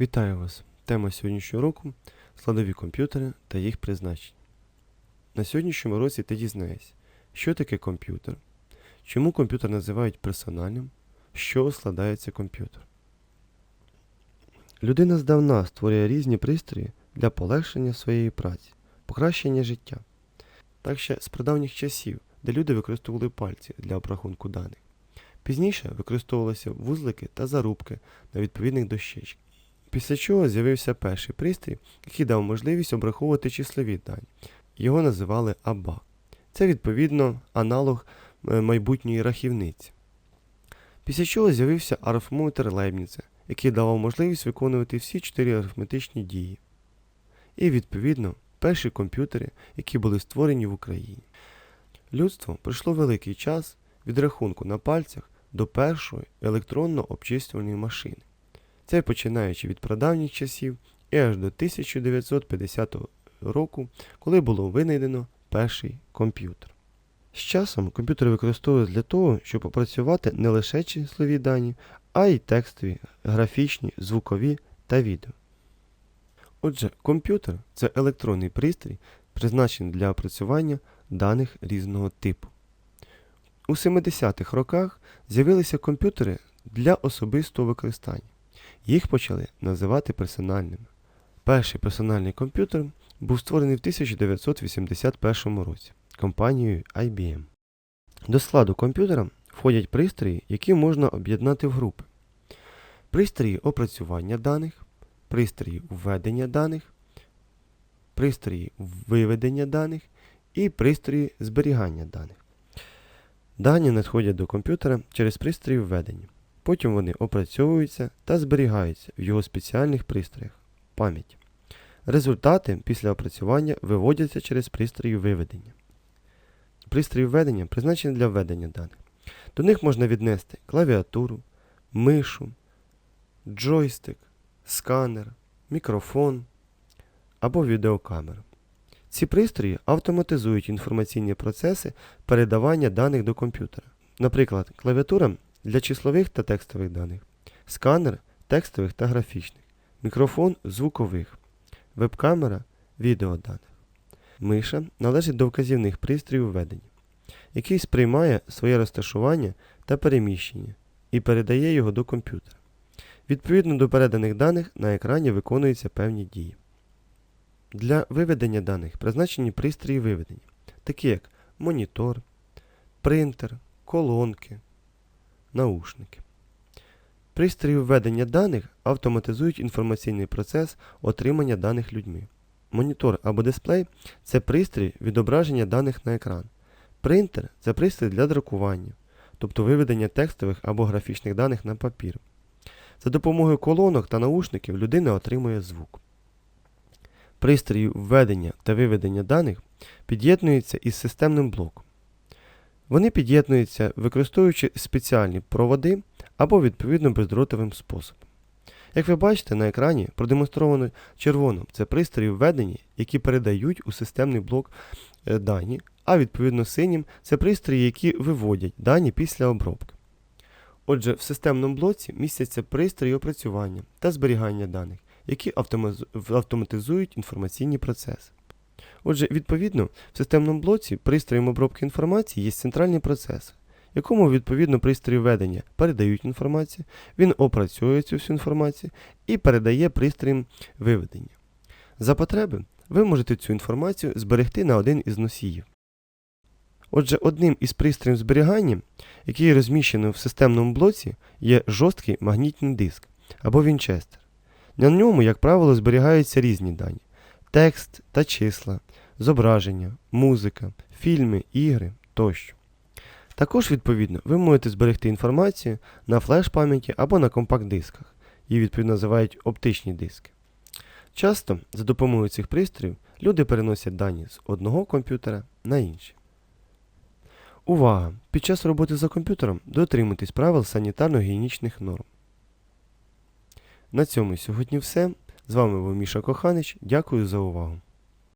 Вітаю вас! Тема сьогоднішнього року складові комп'ютери та їх призначення. На сьогоднішньому році ти дізнаєшся, що таке комп'ютер, чому комп'ютер називають персональним, чого складається комп'ютер. Людина здавна створює різні пристрої для полегшення своєї праці, покращення життя. Так ще з прадавніх часів, де люди використовували пальці для обрахунку даних. Пізніше використовувалися вузлики та зарубки на відповідних дощечках. Після чого з'явився перший пристрій, який дав можливість обраховувати числові дані. Його називали АБА. Це відповідно аналог е, майбутньої рахівниці. Після чого з'явився арифмометр Лейбніца, який давав можливість виконувати всі чотири арифметичні дії. І відповідно перші комп'ютери, які були створені в Україні. Людство пройшло великий час від рахунку на пальцях до першої електронно-обчислювальної машини. Це починаючи від прадавніх часів і аж до 1950 року, коли було винайдено перший комп'ютер. З часом комп'ютери використовують для того, щоб опрацювати не лише числові дані, а й текстові, графічні, звукові та відео. Отже, комп'ютер це електронний пристрій, призначений для опрацювання даних різного типу. У 70-х роках з'явилися комп'ютери для особистого використання. Їх почали називати персональними. Перший персональний комп'ютер був створений в 1981 році компанією IBM. До складу комп'ютера входять пристрої, які можна об'єднати в групи. Пристрої опрацювання даних, пристрої введення даних, пристрої виведення даних і пристрої зберігання даних. Дані надходять до комп'ютера через пристрої введення. Потім вони опрацьовуються та зберігаються в його спеціальних пристроях пам'яті. Результати після опрацювання виводяться через пристрої виведення. Пристрої введення призначені для введення даних. До них можна віднести клавіатуру, мишу, джойстик, сканер, мікрофон або відеокамеру. Ці пристрої автоматизують інформаційні процеси передавання даних до комп'ютера. Наприклад, клавіатура для числових та текстових даних, сканер текстових та графічних, мікрофон звукових, веб-камера відеоданих. Миша належить до вказівних пристроїв введення, який сприймає своє розташування та переміщення і передає його до комп'ютера. Відповідно до переданих даних на екрані виконуються певні дії. Для виведення даних призначені пристрої виведення, такі як монітор, принтер, колонки, наушники. Пристрої введення даних автоматизують інформаційний процес отримання даних людьми. Монітор або дисплей це пристрій відображення даних на екран. Принтер це пристрій для друкування, тобто виведення текстових або графічних даних на папір. За допомогою колонок та наушників людина отримує звук. Пристрої введення та виведення даних під'єднуються із системним блоком. Вони під'єднуються, використовуючи спеціальні проводи або відповідно бездротовим способом. Як ви бачите на екрані, продемонстровано червоним це пристрої введення, які передають у системний блок е, дані, а відповідно синім це пристрої, які виводять дані після обробки. Отже, в системному блоці містяться пристрої опрацювання та зберігання даних, які автоматизують інформаційні процеси. Отже, відповідно, в системному блоці пристроєм обробки інформації є центральний процес, якому відповідно пристрої ведення передають інформацію, він опрацьовує цю всю інформацію і передає пристроєм виведення. За потреби ви можете цю інформацію зберегти на один із носіїв. Отже, одним із пристроїв зберігання, який розміщений в системному блоці, є жорсткий магнітний диск або вінчестер. На ньому, як правило, зберігаються різні дані текст та числа, зображення, музика, фільми, ігри тощо. Також, відповідно, ви можете зберегти інформацію на флеш-пам'яті або на компакт-дисках. Її відповідно називають оптичні диски. Часто за допомогою цих пристроїв люди переносять дані з одного комп'ютера на інший. Увага! Під час роботи за комп'ютером дотримуйтесь правил санітарно-гігієнічних норм. На цьому сьогодні все. З вами був Міша Коханич. Дякую за увагу.